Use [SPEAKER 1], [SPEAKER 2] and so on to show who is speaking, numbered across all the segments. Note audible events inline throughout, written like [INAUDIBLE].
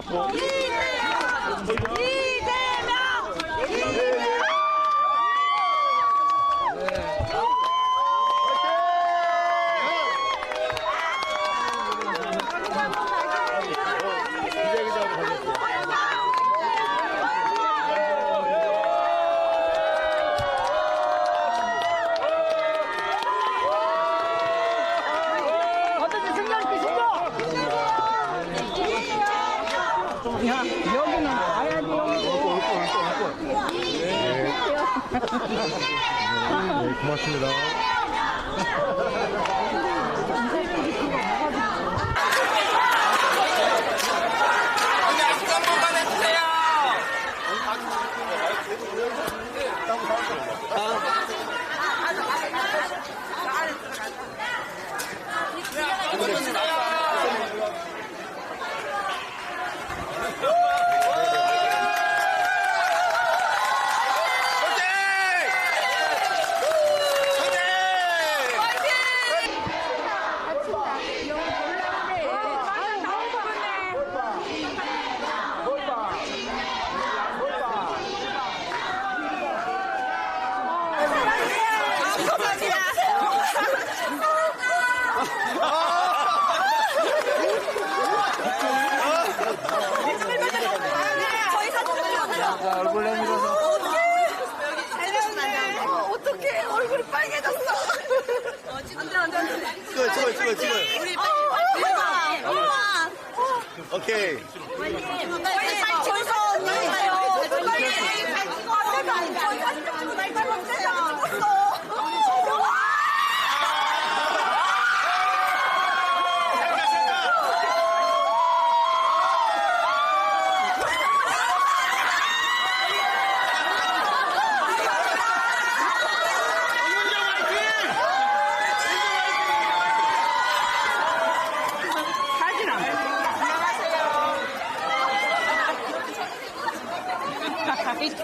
[SPEAKER 1] Tá Papo. 야 여기는 가야지 여기.
[SPEAKER 2] 네, 고맙습니다. [LAUGHS]
[SPEAKER 3] 얼굴 내밀어서.
[SPEAKER 4] 어떡해 얼굴이 빨개졌어. 안돼 안돼 안돼.
[SPEAKER 2] 찍어요, 찍어요, 찍어요, 찍어요.
[SPEAKER 4] 우리 빨리 엄마.
[SPEAKER 2] 오케이.
[SPEAKER 4] 빨리 저기서 언니가요. 빨리 잘 찍어. 저희 사진 좀 찍고 날 빨리 사진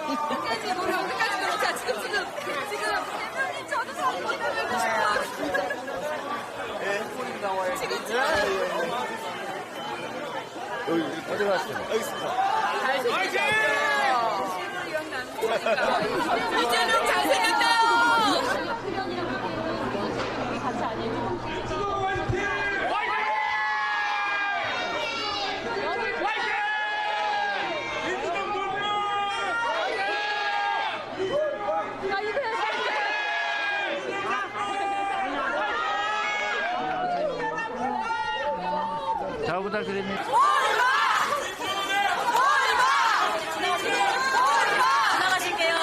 [SPEAKER 4] 찍었어. 우리 어디까지 들어오자 지금 지금 지금 대표님 저도 사진 보내고 싶어요. 지금 지금
[SPEAKER 2] 여기, 갔어요? 여기 있습니다.
[SPEAKER 4] 이재명 잘
[SPEAKER 3] 잘 부탁드립니다.
[SPEAKER 4] 지나가실게요. 지나가실게요.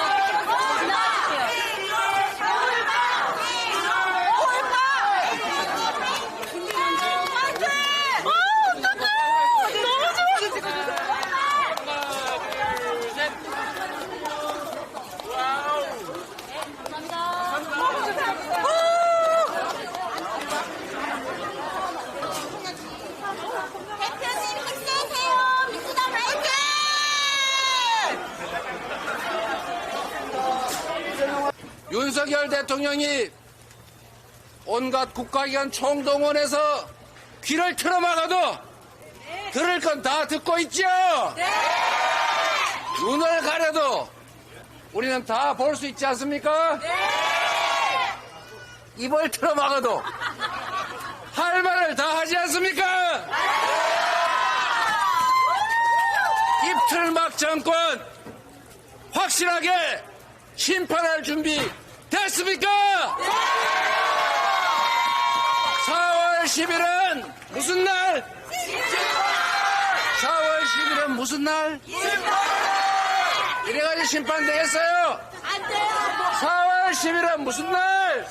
[SPEAKER 4] 대표님 힘내세요. 민주당 화이팅!
[SPEAKER 5] 윤석열 대통령이 온갖 국가기관 총동원해서 귀를 틀어막아도 들을 건 다 듣고 있죠? 눈을 가려도 우리는 다 볼 수 있지 않습니까? 입을 틀어막아도 할 말을 다 하지 않습니까? 입틀막 정권 확실하게 심판할 준비 됐습니까? 4월 10일은 무슨 날? 4월 10일은 무슨 날? 이래가지고 심판 되겠어요?
[SPEAKER 4] 안 돼요.
[SPEAKER 5] 4월 10일은 무슨 날?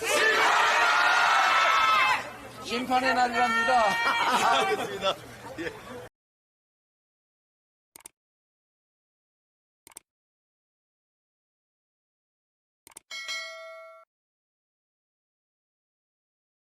[SPEAKER 5] 심판의 날이랍니다. [LAUGHS]
[SPEAKER 2] 알겠습니다. 예.